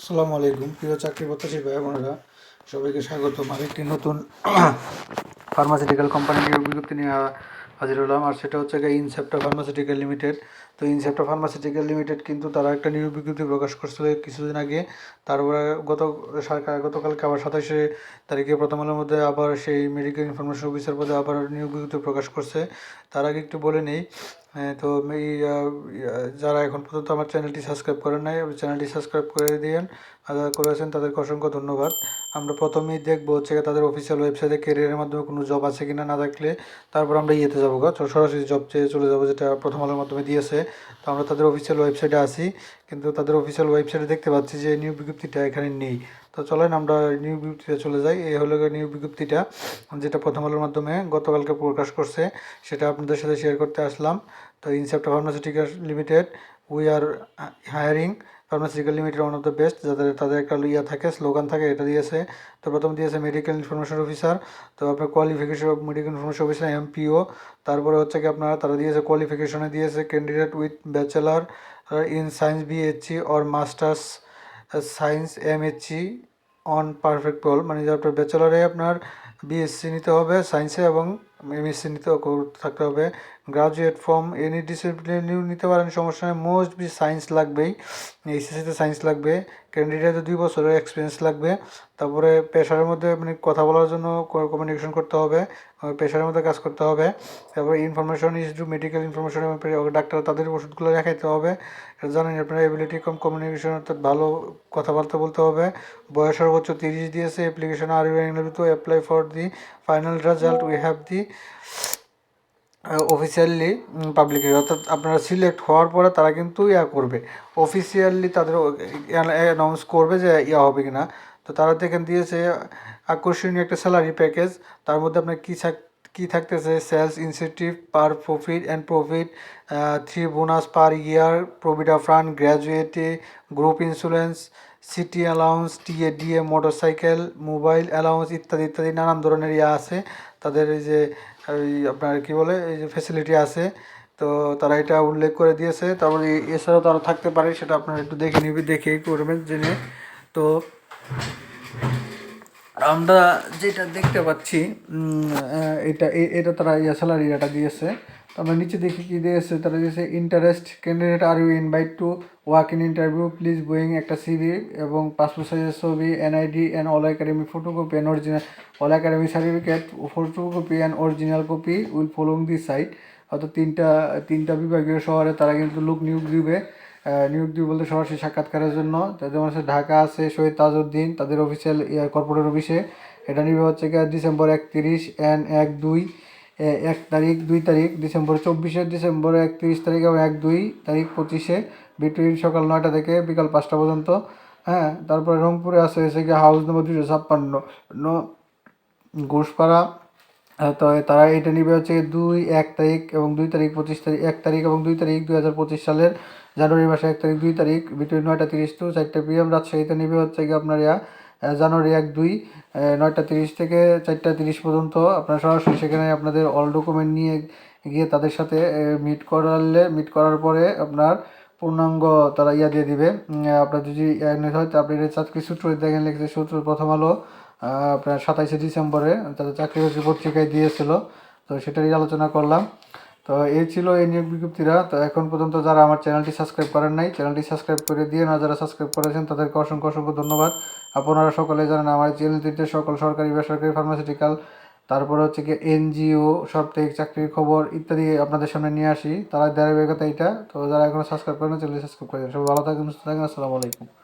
আসসালামু আলাইকুম। প্রিয় চাকরি প্রত্যাশী ভাই বোনেরা সবাইকে স্বাগতম। আরেকটি নতুন ফার্মাসিউটিক্যাল কোম্পানি নিয়োগ বিজ্ঞপ্তি নিয়ে হাজির হলাম, আর সেটা হচ্ছে গিয়ে ইনসেপ্টা ফার্মাসিউটিক্যাল লিমিটেড তো ইনসেপ্টা ফার্মাসিউটিক্যাল লিমিটেড কিন্তু তারা একটা নিয়োগ বিজ্ঞপ্তি প্রকাশ করছিল কিছুদিন আগে। তারপরে গত সরকার, গতকালকে আবার সাতাশে তারিখে প্রথম আলোর মধ্যে আবার সেই মেডিকেল ইনফরমেশন অফিসার পদে আবার নিয়োগ বিজ্ঞপ্তি প্রকাশ করছে। তার আগে একটু বলে নেই তো এই যারা এখন পর্যন্ত আমার চ্যানেলটি সাবস্ক্রাইব করেন নাই, চ্যানেলটি সাবস্ক্রাইব করে দিয়েন। আর যারা করেছেন তাদেরকে অসংখ্য ধন্যবাদ। আমরা প্রথমেই দেখব হচ্ছে তাদের অফিসিয়াল ওয়েবসাইটে কেরিয়ারের মাধ্যমে কোনো জব আছে কিনা না থাকলে তারপর আমরা ইয়েতে যাব গা। সরাসরি জব চেয়ে চলে যাব, যেটা প্রথম আলোর মাধ্যমে দিয়েছে। তো আমরা তাদের অফিসিয়াল ওয়েবসাইটে আসি কিন্তু তাদের অফিসিয়াল ওয়েবসাইটে দেখতে পাচ্ছি যে নিয়োগ বিজ্ঞপ্তিটা এখানে নেই। তো চলেন আমরা নিউ বিজ্ঞপ্তিতে চলে যাই। এই হলো নিয়োগ বিজ্ঞপ্তিটা, যেটা প্রথম আলোর মাধ্যমে গতকালকে প্রকাশ করছে। সেটা আপনাদের সাথে শেয়ার করতে আসলাম। তো Incepta pharmaceutical limited we are hiring pharmaceutical limited one of the best যাদের, তাদের একটা ইয়া থাকে স্লোগান থাকে, এটা দিয়েছে। তো প্রথম দিয়েছে মেডিকেল ইনফরমেশন অফিসার তো আপনার qualification of medical information officer MPO তারপরে হচ্ছে কি আপনার, তারা দিয়েছে কোয়ালিফিকেশনে দিয়েছে candidate with bachelor in science BSc or masters science MSc on perfect পল মানে যে আপনার ব্যাচেলারে আপনার বিএসসি নিতে হবে সায়েন্সে এবং এমএসসি নিতে থাকতে হবে। গ্রাজুয়েট ফর্ম এনি ডিসিপ্লিন নিতে পারেন, সমস্যা নেই। মোস্ট বি সায়েন্স লাগবেই। এইচএসসিতে সায়েন্স লাগবে। ক্যান্ডিডেটে দুই বছরের এক্সপিরিয়েন্স লাগবে। তারপরে পেশারের মধ্যে মানে কথা বলার জন্য কমিউনিকেশন করতে হবে। পেশারের মধ্যে কাজ করতে হবে। তারপরে information is to medical information doctor তাদের ওষুধগুলো দেখাইতে হবে। জানেন আপনার এবিলিটি কম কমিউনিকেশন অর্থাৎ ভালো কথাবার্তা বলতে হবে। বয়স সর্বোচ্চ তিরিশ দিয়েছে application are you to apply for the final result we have the officially পাবলিকের অর্থাৎ আপনারা সিলেক্ট হওয়ার পরে তারা কিন্তু ইয়া করবে। অফিসিয়ালি তাদের অ্যানাউন্স করবে যে ইয়া হবে কি না তো তারা তো এখানে দিয়েছে, আকর্ষণীয় একটা স্যালারি প্যাকেজ তার মধ্যে আপনার কী থাক, কী থাকতেছে? Sales incentive per profit and profit three bonus per year provident fund গ্র্যাজুয়েটে group insurance city allowance TA DA motorcycle, mobile allowance ইত্যাদি ইত্যাদি নানান ধরনের ইয়ে আছে। তাদের এই যে ওই আপনার কী বলে, এই যে ফেসিলিটি আছে। তো তারা এটা উল্লেখ করে দিয়েছে। তারপরে এছাড়াও তারা থাকতে পারে, সেটা আপনারা একটু দেখে নিবি, দেখেই করবেন, জেনে। তো আমরা যেটা দেখতে পাচ্ছি এটা এটা তারা ইয়া স্যালারি এটা দিয়েছে। আমরা নিচে দেখি কি দিয়েছে তারা দিয়েছে interest candidate are you invite to walk in interview please bring একটা সিভি এবং পাসপোর্ট সাইজের ছবি NID and all academy photocopy and original all academy certificate photocopy and original copy will following the site হয়তো তিনটা তিনটা বিভাগীয় শহরে তারা কিন্তু লোক নিয়োগ দিবে। নিয়োগ দিবে বলতে সরাসরি সাক্ষাৎকারের জন্য। যেমন হচ্ছে ঢাকা আছে, শহীদ তাজউদ্দিন, তাদের অফিসিয়াল কর্পোরেট অফিসে এটা নিবে হচ্ছে গিয়ে ডিসেম্বর একত্রিশ অ্যান্ড এক দুই। এক তারিখ, দুই তারিখ, ডিসেম্বর চব্বিশে, ডিসেম্বর একত্রিশ তারিখ এবং এক, দুই তারিখ পঁচিশে বিটুইন সকাল নয়টা থেকে বিকাল পাঁচটা পর্যন্ত। হ্যাঁ তারপরে রংপুরে আছে হচ্ছে গিয়ে হাউস নম্বর দুশো ছাপ্পান্ন। ঘোষপাড়া তো তারা এটা নিবে হচ্ছে দুই, এক তারিখ এবং দুই তারিখ পঁচিশ তারিখ, এক তারিখ এবং দুই তারিখ দুই হাজার পঁচিশ সালের জানুয়ারি মাসে এক তারিখ, দুই তারিখ বিটুইন নয়টা তিরিশ টু চারটা পিএম রাজশাহীতে নিবে হচ্ছে গিয়ে আপনার ইয়া জানুয়ারি এক দুই নয়টা তিরিশ থেকে চারটা তিরিশ পর্যন্ত আপনার সরাসরি সেখানে আপনাদের অল ডকুমেন্ট নিয়ে গিয়ে তাদের সাথে মিট করালে মিট করার পরে আপনার পূর্ণাঙ্গ তারা ইয়া দিয়ে দিবে। আপনার যদি হয় আপনি চাকরি সূত্র দেখেন, লিখছে সূত্র প্রথম আলো আপনার সাতাইশে ডিসেম্বরে তাদের চাকরি পত্রিকায় দিয়েছিল। তো সেটারই আলোচনা করলাম। তো এই ছিল এই নিয়োগ বিজ্ঞপ্তিরা। তো এখন পর্যন্ত যারা আমার চ্যানেলটি সাবস্ক্রাইব করেন নাই, চ্যানেলটি সাবস্ক্রাইব করে দিয়ে না যারা সাবস্ক্রাইব করেছেন, তাদেরকে অসংখ্য অসংখ্য ধন্যবাদ। আপনারা সকলে জানেন আমার চ্যানেলটিতে সকল সরকারি, বেসরকারি ফার্মাসিউটিক্যাল তারপরে হচ্ছে কি এনজিও সাপ্তাহিক চাকরির খবর ইত্যাদি আপনাদের সামনে নিয়ে আসি। তারা ধারাবাহিকতা এটা তো যারা এখনও সাবস্ক্রাইব করেন চ্যানেলটি সাবস্ক্রাইব করেন সবাই ভালো থাকেন সুস্থ থাকেন আসসালামু আলাইকুম।